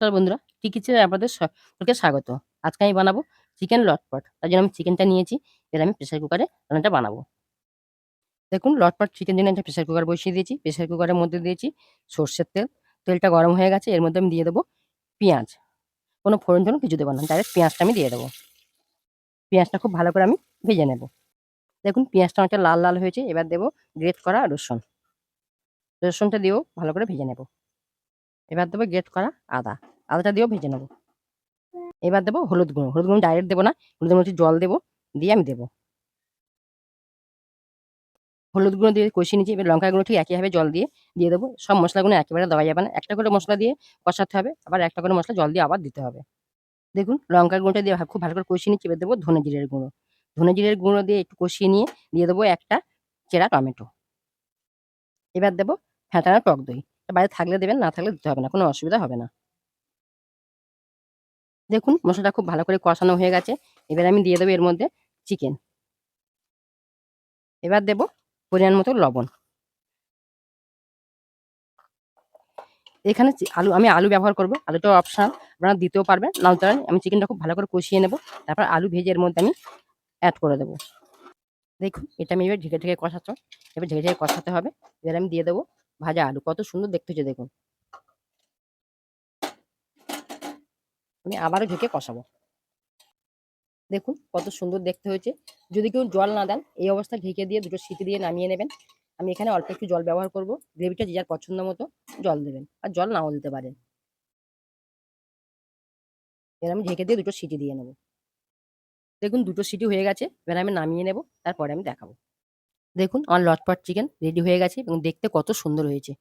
নমস্কার বন্ধুরা টিকিচে আপনাদের সকলকে স্বাগত। আজকে আমি বানাবো চিকেন লটপট। তার জন্য আমি চিকেনটা নিয়েছি, এবার আমি প্রেশার কুকারে রান্নাটা বানাবো। দেখুন, লটপট চিকেন জন্য একটা প্রেসার কুকার বসিয়ে দিয়েছি। প্রেসার কুকারের মধ্যে দিয়েছি সর্ষের তেল। তেলটা গরম হয়ে গেছে, এর মধ্যে আমি দিয়ে দেবো পেঁয়াজ। কোনো ফোড়ন টোড়ন কিছু দেবো না, ডাইরেক্ট পেঁয়াজটা আমি দিয়ে দেবো। পেঁয়াজটা খুব ভালো করে আমি ভেজে নেব। দেখুন, পেঁয়াজটা অনেকটা লাল লাল হয়েছে, এবার দেবো গ্রেট করা রসুন। রসুনটা দিয়েও ভালো করে ভেজে নেব। এবার দেবো গ্রেট করা আদা। আদাটা দিয়েও ভেজে নেব। এবার দেবো হলুদ গুঁড়ো। হলুদ গুঁড়ো ডাইরেক্ট দেবো না। হলুদ গুঁড়ো জল দেবো, দিয়ে আমি দেবো। হলুদ গুঁড়ো দিয়ে কষিয়ে নিচ্ছি এবার লঙ্কা গুঁড়ো ঠিক একইভাবে জল দিয়ে দিয়ে দেবো। সব মশলাগুলো একেবারে দেওয়া যাবে না। একটা করে মশলা দিয়ে কষাতে হবে। আবার একটা করে মশলা জল দিয়ে আবার দিতে হবে। দেখুন, লঙ্কার গুঁড়োটা দিয়ে খুব ভালো করে কষিয়ে নিচ্ছি। এবার দেবো ধনে জিরের গুঁড়ো। ধনে জিরের গুঁড়ো দিয়ে একটু কষিয়ে নিয়ে, দিয়ে দেবো একটা চেরা টমেটো। এবার দেবো ফ্যাটানো টক দই। বাইরে থাকলে দেবেন, না থাকলে দিতে হবে না, কোনো অসুবিধা হবে না। দেখুন, মশলাটা খুব ভালো করে কষানো হয়ে গেছে। এবার আমি দিয়ে দেবো এর মধ্যে চিকেন এবার দেব পরিমাণ মতো লবণ। এখানে আলু, আমি আলু ব্যবহার করব, আলুটা অপশান আপনারা দিতেও পারবেন। নাও তার আমি চিকেনটা খুব ভালো করে কষিয়ে নেব, তারপর আলু ভেজে এর মধ্যে আমি অ্যাড করে দেবো। দেখুন, এটা আমি এবার ঢেকে ঢেকে কষাচ্ছ, এবার ঢেকে ঢেকে কষাতে হবে। এবার আমি দিয়ে দেবো ভাজা আলু, কত সুন্দর দেখতে হচ্ছে দেখুন। আমি আবারও ঢেকে কষাবো। দেখুন কত সুন্দর দেখতে হয়েছে। যদি কেউ জল না দেন, এই অবস্থায় ঢেকে দিয়ে দুটো সিটি দিয়ে নামিয়ে নেবেন। আমি এখানে অল্প একটু জল ব্যবহার করব। গ্রেভিটা যে যার পছন্দ মতো জল দেবেন। আর জল নাও দিতে পারেন। এবার আমি ঢেকে দিয়ে দুটো সিটি দিয়ে নেব। দেখুন দুটো সিটি হয়ে গেছে। এবার আমি নামিয়ে নেব। তারপরে আমি দেখাবো। দেখুন আমার লটপট চিকেন রেডি হয়ে গেছে এবং দেখতে কত সুন্দর হয়েছে।